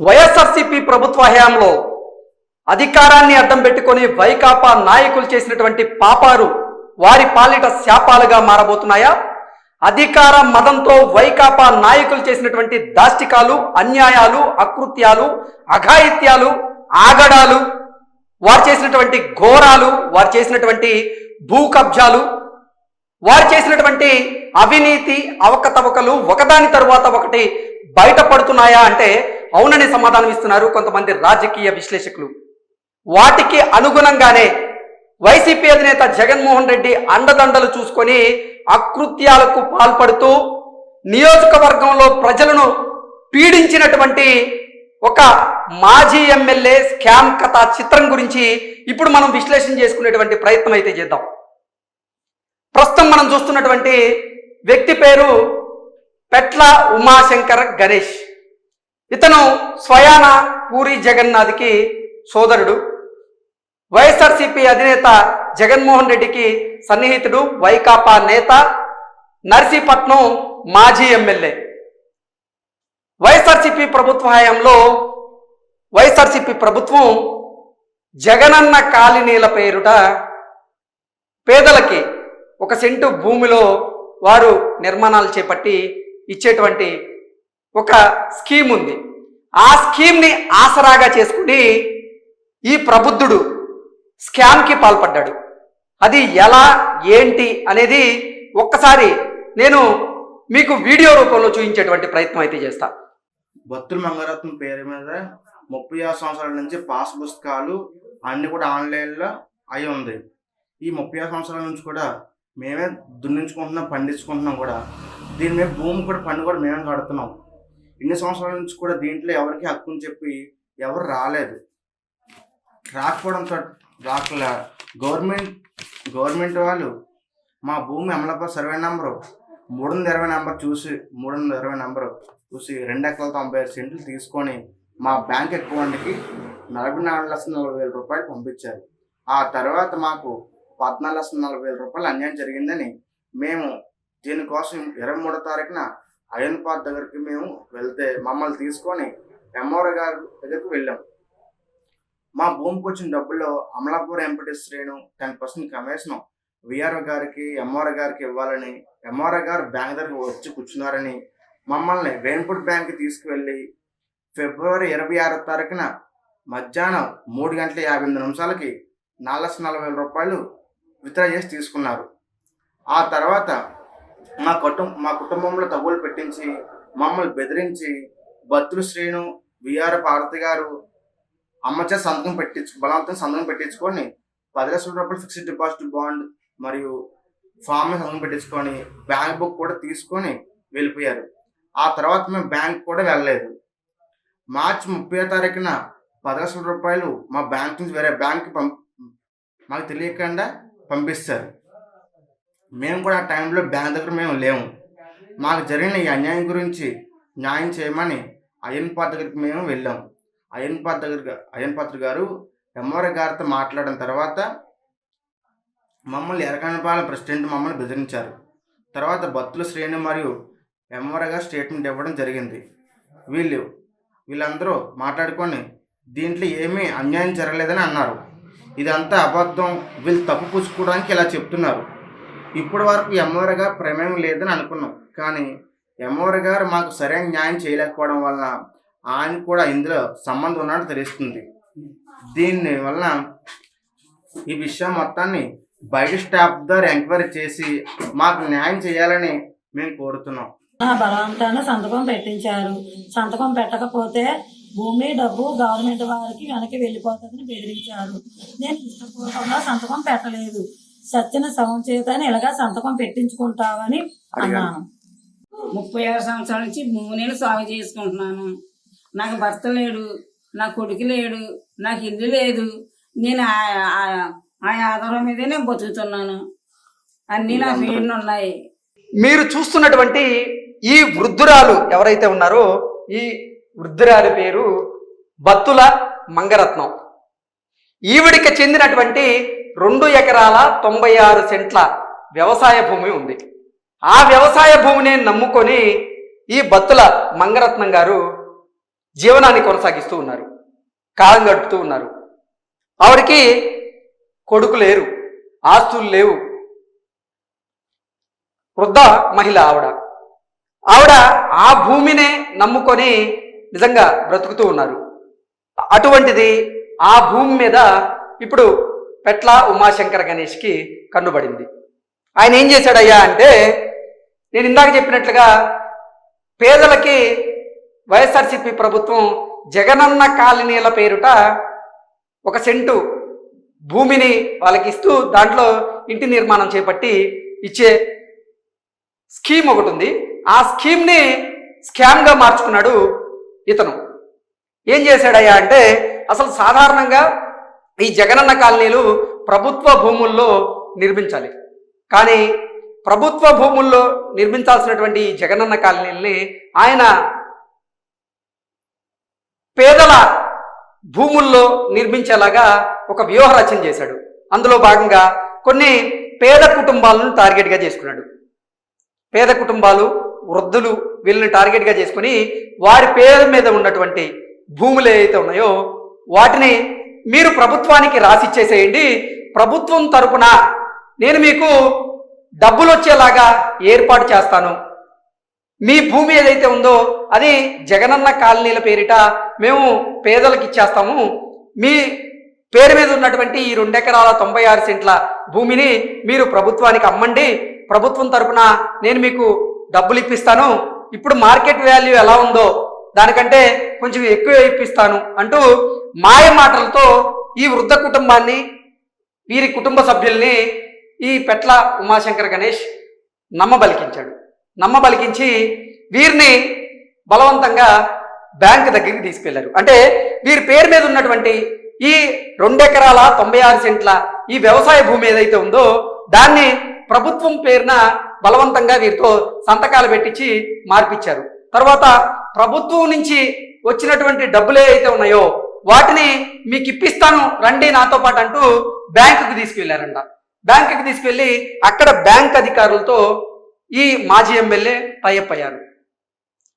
వైఎస్ఆర్సీపీ ప్రభుత్వ హయాంలో అధికారాన్ని అడ్డం పెట్టుకొని వైకాపా నాయకులు చేసినటువంటి పాపాలు వారి పాలిట శాపాలుగా మారబోతున్నాయా? అధికార మదంతో వైకాపా నాయకులు చేసినటువంటి దాష్టికాలు అన్యాయాలు అకృత్యాలు అఘాయిత్యాలు ఆగడాలు వారు చేసినటువంటి ఘోరాలు వారు చేసినటువంటి భూ కబ్జాలు వారు చేసినటువంటి అవినీతి అవకతవకలు ఒకదాని తరువాత ఒకటి బయటపడుతున్నాయా అంటే అవుననే సమాధానం ఇస్తున్నారు కొంతమంది రాజకీయ విశ్లేషకులు. వాటికి అనుగుణంగానే వైసీపీ అధినేత జగన్మోహన్ రెడ్డి అండదండలు చూసుకొని అకృత్యాలకు పాల్పడుతూ నియోజకవర్గంలో ప్రజలను పీడించినటువంటి ఒక మాజీ ఎమ్మెల్యే స్కామ్ కథ చిత్రం గురించి ఇప్పుడు మనం విశ్లేషణ చేసుకునేటువంటి ప్రయత్నం అయితే చేద్దాం. ప్రస్తుతం మనం చూస్తున్నటువంటి వ్యక్తి పేరు పెట్ల ఉమాశంకర్ గణేష్. ఇతను స్వయాన పూరి జగన్నాథ్కి సోదరుడు. వైఎస్ఆర్సీపీ అధినేత జగన్మోహన్ రెడ్డికి సన్నిహితుడు వైకాపా నేత నర్సీపట్నం మాజీ ఎమ్మెల్యే. వైఎస్ఆర్సీపీ ప్రభుత్వ హయాంలో వైఎస్ఆర్సీపీ ప్రభుత్వం జగనన్న కాలనీల పేరుట పేదలకి ఒక సెంటు భూమిలో వారు నిర్మాణాలు చేపట్టి ఇచ్చేటువంటి ఒక స్కీమ్ ఉంది. ఆ స్కీమ్ని ఆసరాగా చేసుకుని ఈ ప్రబుద్ధుడు స్కామ్కి పాల్పడ్డాడు. అది ఎలా ఏంటి అనేది ఒక్కసారి నేను మీకు వీడియో రూపంలో చూపించేటువంటి ప్రయత్నం అయితే చేస్తా. భక్తుల మంగరత్నం పేరు మీద ముప్పై ఆరు సంవత్సరాల నుంచి పాస్ పుస్తకాలు అన్ని కూడా ఆన్లైన్లో అయి ఉంది. ఈ ముప్పై ఆరు సంవత్సరాల నుంచి కూడా మేమే దున్నించుకుంటున్నాం పండించుకుంటున్నాం కూడా. దీని మీద భూమి కూడా పన్ను కూడా మేమే కడుతున్నాం. ఇన్ని సంవత్సరాల నుంచి కూడా దీంట్లో ఎవరికి హక్కుని చెప్పి ఎవరు రాలేదు. రాకపోవడంతో రాకలే. గవర్నమెంట్ గవర్నమెంట్ వాళ్ళు మా భూమి అమలాపూర్ సర్వే నెంబరు మూడు వందల ఇరవై నెంబర్ చూసి మూడు వందల ఇరవై నెంబరు చూసి రెండు ఎకరాల తొంభై ఐదు సెంట్లు తీసుకొని మా బ్యాంక్ అకౌంట్కి నలభై నాలుగు లక్షల నలభై వేల రూపాయలు పంపించారు. ఆ తర్వాత మాకు పద్నాలుగు లక్షల నలభై వేల రూపాయలు అన్యాయం జరిగిందని మేము దీనికోసం ఇరవై మూడో తారీఖున అయ్యన్పాద్ దగ్గరికి మేము వెళ్తే మమ్మల్ని తీసుకొని ఎంఆర్ గారి దగ్గరికి వెళ్ళాం. మా భూమికి వచ్చిన డబ్బుల్లో అమలాపూర్ ఎంపీటీ శ్రేణు టెన్ పర్సెంట్ కమిషన్ విఆర్ఓ గారికి ఎంఆర్ఓ గారికి ఇవ్వాలని ఎంఆర్ఓ గారు బ్యాంక్ దగ్గరికి వచ్చి కూర్చున్నారని మమ్మల్ని వేన్పుడ్ బ్యాంక్ తీసుకువెళ్ళి ఫిబ్రవరి ఇరవై ఆరో తారీఖున మధ్యాహ్నం మూడు గంటల యాభై ఎనిమిది నిమిషాలకి నాలుగు లక్షల నలభై వేల రూపాయలు విత్డ్రా చేసి తీసుకున్నారు. ఆ తర్వాత మా కుటుంబ మా కుటుంబంలో తగులు పెట్టించి మమ్మల్ని బెదిరించి భద్రు శ్రీను విఆర్ పార్వతి గారు అమ్మచే సంతకం పెట్టించు బలవంతం సంతకం పెట్టించుకొని పది లక్షల రూపాయలు ఫిక్స్డ్ డిపాజిట్ బాండ్ మరియు ఫామ్ సంతకం పెట్టించుకొని బ్యాంక్ బుక్ కూడా తీసుకొని వెళ్ళిపోయారు. ఆ తర్వాత మేము బ్యాంక్ కూడా వెళ్ళలేదు. మార్చి ముప్పై తారీఖున పది లక్షల రూపాయలు మా బ్యాంక్ నుంచి వేరే బ్యాంక్ పంప్ మాకు తెలియకుండా పంపిస్తారు. మేము కూడా ఆ టైంలో బ్యాంక్ దగ్గర మేము లేము. మాకు జరిగిన ఈ అన్యాయం గురించి న్యాయం చేయమని అయ్యన్ పాత్ర దగ్గరికి మేము వెళ్ళాం. అయ్యన్ పాత్ర దగ్గర అయ్యన్ పాత్ర గారు ఎంఆర్ గారితో మాట్లాడిన తర్వాత మమ్మల్ని ఎరకనపాలెం ప్రెసిడెంట్ మమ్మల్ని బెదిరించారు. తర్వాత భక్తుల శ్రేణి మరియు ఎంఆర్ గారు స్టేట్మెంట్ ఇవ్వడం జరిగింది. వీళ్ళు వీళ్ళందరూ మాట్లాడుకొని దీంట్లో ఏమీ అన్యాయం జరగలేదని అన్నారు. ఇదంతా అబద్ధం. వీళ్ళు తప్పు పుచ్చుకోవడానికి ఇలా చెప్తున్నారు. ఇప్పటి వరకు ఎంఓఆర్ గారు ప్రమేయం లేదని అనుకున్నాం. కానీ ఎంఆర్ఏ గారు మాకు సరైన న్యాయం చేయలేకపోవడం వలన ఆయన కూడా ఇందులో సంబంధం ఉన్నట్టు తెలుస్తుంది. దీని వలన ఈ విషయం మొత్తాన్ని బయట స్టాఫ్ ద్వారా ఎంక్వైరీ చేసి మాకు న్యాయం చేయాలని మేము కోరుతున్నాం. నా బలవంతాన సంతకం పెట్టించారు. సంతకం పెట్టకపోతే భూమి డబ్బు గవర్నమెంట్ వారికి వెనక్కి వెళ్ళిపోతుందని బెదిరించారు. నేను ఇష్టపూర్వకంగా సంతకం పెట్టలేదు. సత్యన సవం చేతని ఇలాగా సంతకం పెట్టించుకుంటావని అన్నాను. ముప్పై ఆరు సంవత్సరాల నుంచి నేను సాగు చేసుకుంటున్నాను. నాకు భర్త లేడు నా కొడుకు లేడు నాకు ఇల్లు లేదు. నేను ఆ- ఆధారం మీదే నేను బతుకుతున్నాను. అన్నీ నా పేరున ఉన్నాయి మీరు చూస్తున్నటువంటి ఈ వృద్ధురాలు ఎవరైతే ఉన్నారో ఈ వృద్ధురాలి పేరు బత్తుల మంగరత్నం. ఈవిడికి చెందినటువంటి రెండు ఎకరాల తొంభై ఆరు సెంట్ల వ్యవసాయ భూమి ఉంది. ఆ వ్యవసాయ భూమిని నమ్ముకొని ఈ బత్తుల మంగరత్నం గారు జీవనాన్ని కొనసాగిస్తూ ఉన్నారు. కాలం గడుపుతూ ఉన్నారు. ఆవిడకి కొడుకు లేరు ఆస్తులు లేవు. వృద్ధ మహిళ ఆవిడ. ఆవిడ ఆ భూమినే నమ్ముకొని నిజంగా బ్రతుకుతూ ఉన్నారు. అటువంటిది ఆ భూమి మీద ఇప్పుడు పెట్ల ఉమాశంకర గణేష్కి కన్నుబడింది. ఆయన ఏం చేశాడయ్యా అంటే నేను ఇందాక చెప్పినట్లుగా పేదలకి వైఎస్ఆర్సీపీ ప్రభుత్వం జగనన్న కాలనీల పేరుట ఒక సెంటు భూమిని వాళ్ళకి ఇస్తూ దాంట్లో ఇంటి నిర్మాణం చేపట్టి ఇచ్చే స్కీమ్ ఒకటి ఉంది. ఆ స్కీమ్ని స్కామ్గా మార్చుకున్నాడు ఇతను. ఏం చేశాడయ్యా అంటే అసలు సాధారణంగా ఈ జగనన్న కాలనీలు ప్రభుత్వ భూముల్లో నిర్మించాలి. కానీ ప్రభుత్వ భూముల్లో నిర్మించాల్సినటువంటి ఈ జగనన్న కాలనీల్ని ఆయన పేదల భూముల్లో నిర్మించేలాగా ఒక వ్యూహ రచన చేశాడు. అందులో భాగంగా కొన్ని పేద కుటుంబాలను టార్గెట్గా చేసుకున్నాడు. పేద కుటుంబాలు వృద్ధులు వీళ్ళని టార్గెట్గా చేసుకుని వారి పేరు మీద ఉన్నటువంటి భూములు ఏవైతే ఉన్నాయో వాటిని మీరు ప్రభుత్వానికి రాసిచ్చేసేయండి. ప్రభుత్వం తరపున నేను మీకు డబ్బులు వచ్చేలాగా ఏర్పాటు చేస్తాను. మీ భూమి ఏదైతే ఉందో అది జగనన్న కాలనీల పేరిట మేము పేదలకు ఇచ్చేస్తాము మీ పేరు మీద ఉన్నటువంటి ఈ రెండెకరాల తొంభై ఆరు సెంట్ల భూమిని మీరు ప్రభుత్వానికి అమ్మండి. ప్రభుత్వం తరపున నేను మీకు డబ్బులు ఇప్పిస్తాను ఇప్పుడు మార్కెట్ వాల్యూ ఎలా ఉందో దానికంటే కొంచెం ఎక్కువ ఇప్పిస్తాను అంటూ మాయ మాటలతో ఈ వృద్ధ కుటుంబాన్ని వీరి కుటుంబ సభ్యుల్ని ఈ పెట్ల ఉమాశంకర్ గణేష్ నమ్మబలికించాడు. నమ్మబలికించి వీరిని బలవంతంగా బ్యాంక్ దగ్గరికి తీసుకెళ్ళారు. అంటే వీరి పేరు మీద ఉన్నటువంటి ఈ రెండెకరాల తొంభై ఆరు సెంట్ల ఈ వ్యవసాయ భూమి ఏదైతే ఉందో దాన్ని ప్రభుత్వం పేరున బలవంతంగా వీరితో సంతకాలు పెట్టించి మార్పిచ్చారు. తర్వాత ప్రభుత్వం నుంచి వచ్చినటువంటి డబ్బులు ఏవైతే ఉన్నాయో వాటిని మీకు ఇప్పిస్తాను రండి నాతో పాటు అంటూ బ్యాంకుకి తీసుకెళ్ళారంట బ్యాంకుకి తీసుకెళ్ళి అక్కడ బ్యాంక్ అధికారులతో ఈ మాజీ ఎమ్మెల్యే టైఅప్ అయ్యారు.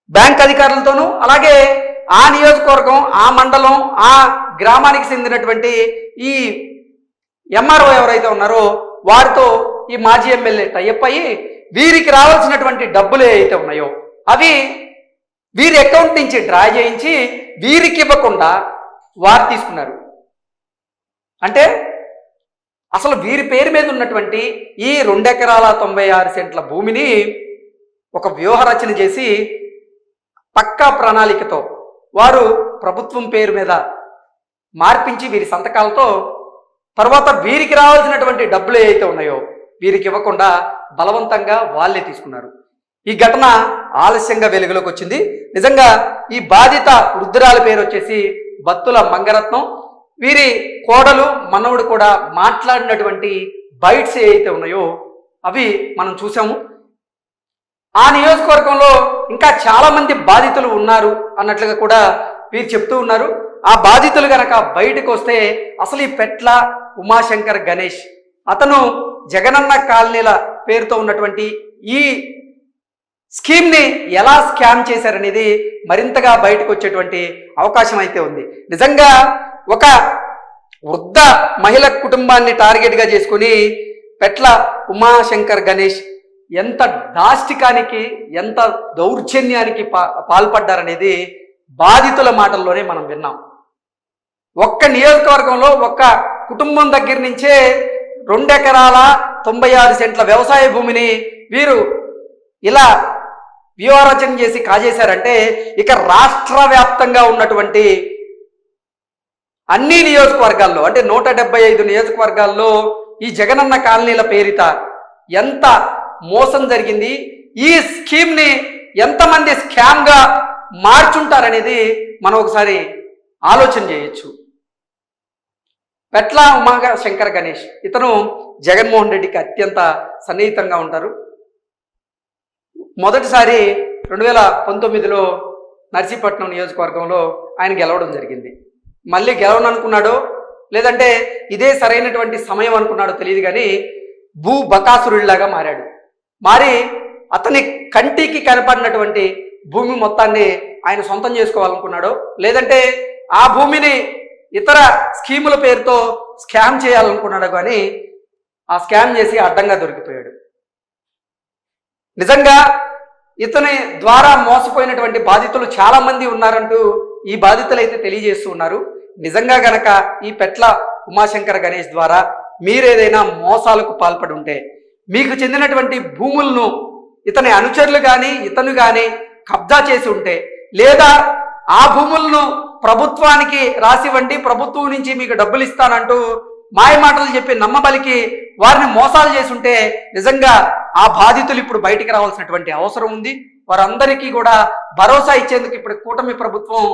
బ్యాంక్ అధికారులతోనూ అలాగే ఆ నియోజకవర్గం ఆ మండలం ఆ గ్రామానికి చెందినటువంటి ఈ ఎంఆర్ఓ ఎవరైతే ఉన్నారో వారితో ఈ మాజీ ఎమ్మెల్యే టైఅప్ అయ్యి వీరికి రావాల్సినటువంటి డబ్బులు ఏవైతే ఉన్నాయో అవి వీరి అకౌంట్ నుంచి డ్రా చేయించి వీరికి ఇవ్వకుండా వారు తీసుకున్నారు. అంటే అసలు వీరి పేరు మీద ఉన్నటువంటి ఈ రెండెకరాల తొంభై ఆరు సెంట్ల భూమిని ఒక వ్యూహ రచన చేసి పక్కా ప్రణాళికతో వారు ప్రభుత్వం పేరు మీద మార్పించి వీరి సంతకాలతో తర్వాత వీరికి రావాల్సినటువంటి డబ్బులు ఏవైతే ఉన్నాయో వీరికి ఇవ్వకుండా బలవంతంగా వాళ్ళే తీసుకున్నారు. ఈ ఘటన ఆలస్యంగా వెలుగులోకి వచ్చింది. నిజంగా ఈ బాధిత వృద్ధురాల పేరు వచ్చేసి బత్తుల మంగరత్నం. వీరి కోడలు మనవుడు కూడా మాట్లాడినటువంటి బైట్స్ ఏవైతే ఉన్నాయో అవి మనం చూసాము ఆ నియోజకవర్గంలో ఇంకా చాలామంది బాధితులు ఉన్నారు అన్నట్లుగా కూడా వీరు చెప్తూ ఉన్నారు. ఆ బాధితులు గనక బయటకు వస్తే అసలు ఈ పెట్ల ఉమాశంకర్ గణేష్ అతను జగనన్న కాలనీల పేరుతో ఉన్నటువంటి ఈ స్కీమ్ని ఎలా స్కామ్ చేశారనేది మరింతగా బయటకు వచ్చేటువంటి అవకాశం అయితే ఉంది. నిజంగా ఒక వృద్ధ మహిళ కుటుంబాన్ని టార్గెట్గా చేసుకుని పెట్ల ఉమాశంకర్ గణేష్ ఎంత దాష్టికానికి ఎంత దౌర్జన్యానికి పా పాల్పడ్డారనేది బాధితుల మాటల్లోనే మనం విన్నాం. ఒక్క నియోజకవర్గంలో ఒక్క కుటుంబం దగ్గర నుంచే రెండెకరాల తొంభై ఆరు సెంట్ల వ్యవసాయ భూమిని వీరు ఇలా వ్యూహరచన చేసి కాజేశారంటే ఇక రాష్ట్ర వ్యాప్తంగా ఉన్నటువంటి అన్ని నియోజకవర్గాల్లో అంటే నూట డెబ్బై ఐదు నియోజకవర్గాల్లో ఈ జగనన్న కాలనీల పేరిట ఎంత మోసం జరిగింది ఈ స్కీమ్ని ఎంతమంది స్కామ్గా మార్చుంటారనేది మనం ఒకసారి ఆలోచన చేయొచ్చు. పెట్ల ఉమాగా శంకర్ గణేష్ ఇతను జగన్మోహన్ రెడ్డికి అత్యంత సన్నిహితంగా ఉంటారు. మొదటిసారి రెండు వేల పంతొమ్మిదిలో నర్సీపట్నం నియోజకవర్గంలో ఆయన గెలవడం జరిగింది. మళ్ళీ గెలవననుకున్నాడో లేదంటే ఇదే సరైనటువంటి సమయం అనుకున్నాడో తెలియదు కానీ భూ బకాసురుడిలాగా మారాడు. మారి అతని కంటికి కనపడినటువంటి భూమి మొత్తాన్ని ఆయన సొంతం చేసుకోవాలనుకున్నాడో లేదంటే ఆ భూమిని ఇతర స్కీముల పేరుతో స్కామ్ చేయాలనుకున్నాడు కానీ ఆ స్కామ్ చేసి అడ్డంగా దొరికిపోయాడు. నిజంగా ఇతని ద్వారా మోసపోయినటువంటి బాధితులు చాలామంది ఉన్నారంటూ ఈ బాధితులు అయితే తెలియజేస్తూ ఉన్నారు. నిజంగా గనక ఈ పెట్ల ఉమాశంకర గణేష్ ద్వారా మీరేదైనా మోసాలకు పాల్పడి ఉంటే మీకు చెందినటువంటి భూములను ఇతని అనుచరులు కానీ ఇతను కానీ కబ్జా చేసి ఉంటే లేదా ఆ భూములను ప్రభుత్వానికి రాసివ్వండి ప్రభుత్వం నుంచి మీకు డబ్బులు ఇస్తానంటూ మాయ మాటలు చెప్పి నమ్మబలికి వారిని మోసాలు చేసుంటే నిజంగా ఆ బాధితులు ఇప్పుడు బయటికి రావాల్సినటువంటి అవసరం ఉంది. వారందరికీ కూడా భరోసా ఇచ్చేందుకు ఇప్పుడు కూటమి ప్రభుత్వం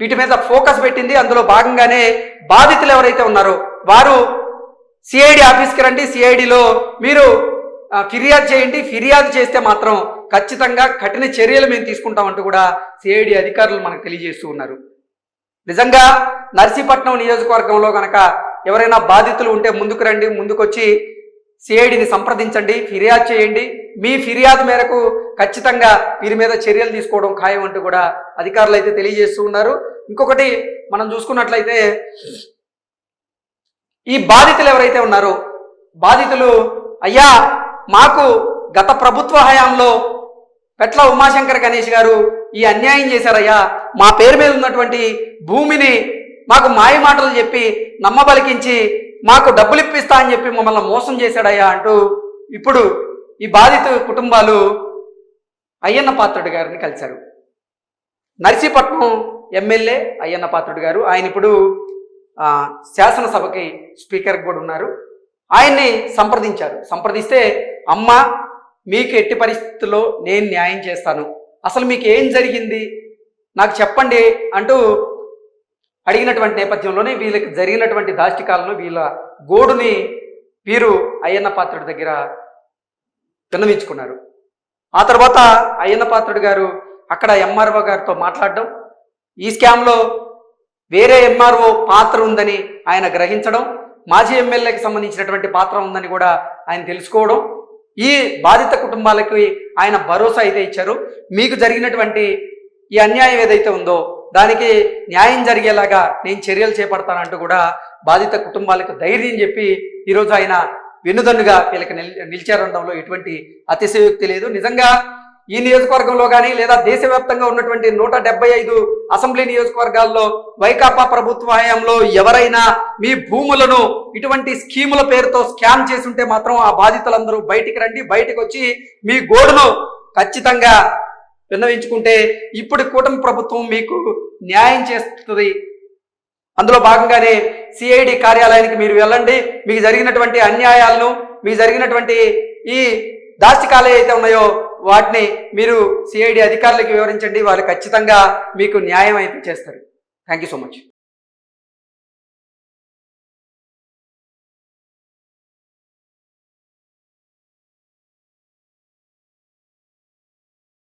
వీటి మీద ఫోకస్ పెట్టింది. అందులో భాగంగానే బాధితులు ఎవరైతే ఉన్నారో వారు సిఐడి ఆఫీస్కి రండి. సిఐడిలో మీరు ఫిర్యాదు చేయండి. ఫిర్యాదు చేస్తే మాత్రం ఖచ్చితంగా కఠిన చర్యలు మేము తీసుకుంటామంటూ కూడా సిఐడి అధికారులు మనకు తెలియజేస్తూ ఉన్నారు. నిజంగా నర్సీపట్నం నియోజకవర్గంలో కనుక ఎవరైనా బాధితులు ఉంటే ముందుకు రండి ముందుకొచ్చి సిఐడిని సంప్రదించండి ఫిర్యాదు చేయండి. మీ ఫిర్యాదు మేరకు ఖచ్చితంగా వీరి మీద చర్యలు తీసుకోవడం ఖాయం అంటూ కూడా అధికారులు అయితే తెలియజేస్తూ ఉన్నారు. ఇంకొకటి మనం చూసుకున్నట్లయితే ఈ బాధితులు ఎవరైతే ఉన్నారో బాధితులు అయ్యా మాకు గత ప్రభుత్వ హయాంలో పెట్ల ఉమాశంకర్ గణేష్ గారు ఈ అన్యాయం చేశారయ్యా. మా పేరు మీద ఉన్నటువంటి భూమిని మాకు మాయ మాటలు చెప్పి నమ్మబలికించి మాకు డబ్బులు ఇప్పిస్తా అని చెప్పి మమ్మల్ని మోసం చేశాడయ్యా అంటూ ఇప్పుడు ఈ బాధిత కుటుంబాలు అయ్యన్న పాత్రుడు గారిని కలిశారు. నర్సీపట్నం ఎమ్మెల్యే అయ్యన్న పాత్రుడు గారు ఆయన ఇప్పుడు శాసనసభకి స్పీకర్ కూడా ఉన్నారు. ఆయన్ని సంప్రదించారు. సంప్రదిస్తే అమ్మ మీకు ఎట్టి పరిస్థితుల్లో నేను న్యాయం చేస్తాను. అసలు మీకు ఏం జరిగింది? నాకు చెప్పండి అంటూ అడిగినటువంటి నేపథ్యంలోనే వీళ్ళకి జరిగినటువంటి దాష్టికాలను వీళ్ళ గోడుని వీరు అయ్యన్న పాత్రుడి దగ్గర విన్నవించుకున్నారు ఆ తర్వాత అయ్యన్న పాత్రుడు గారు అక్కడ ఎంఆర్ఓ గారితో మాట్లాడడం ఈ స్కామ్లో వేరే ఎంఆర్ఓ పాత్ర ఉందని ఆయన గ్రహించడం మాజీ ఎమ్మెల్యేకి సంబంధించినటువంటి పాత్ర ఉందని కూడా ఆయన తెలుసుకోవడం ఈ బాధిత కుటుంబాలకి ఆయన భరోసా అయితే ఇచ్చారు. మీకు జరిగినటువంటి ఈ అన్యాయం ఏదైతే ఉందో దానికి న్యాయం జరిగేలాగా నేను చర్యలు చేపడతానంటూ కూడా బాధిత కుటుంబాలకు ధైర్యం చెప్పి ఈరోజు ఆయన వెన్నుదన్నుగా వీళ్ళకి నిల్ నిలిచారనడంలో ఎటువంటి అతిశయోక్తి లేదు. నిజంగా ఈ నియోజకవర్గంలో కానీ లేదా దేశవ్యాప్తంగా ఉన్నటువంటి నూట డెబ్బై ఐదు అసెంబ్లీ నియోజకవర్గాల్లో వైకాపా ప్రభుత్వ హయాంలో ఎవరైనా మీ భూములను ఇటువంటి స్కీముల పేరుతో స్కామ్ చేసుంటే మాత్రం ఆ బాధితులందరూ బయటికి రండి బయటకు వచ్చి మీ గోడును ఖచ్చితంగా విన్నవించుకుంటే ఇప్పుడు కూటమి ప్రభుత్వం మీకు న్యాయం చేస్తుంది. అందులో భాగంగానే సిఐడి కార్యాలయానికి మీరు వెళ్ళండి. మీకు జరిగినటువంటి అన్యాయాలను మీకు జరిగినటువంటి ఈ దాష్టికాలు అయితే ఉన్నాయో వాటిని మీరు సిఐడి అధికారులకు వివరించండి. వాళ్ళు ఖచ్చితంగా మీకు న్యాయం అయితే చేస్తారు. Thank you so much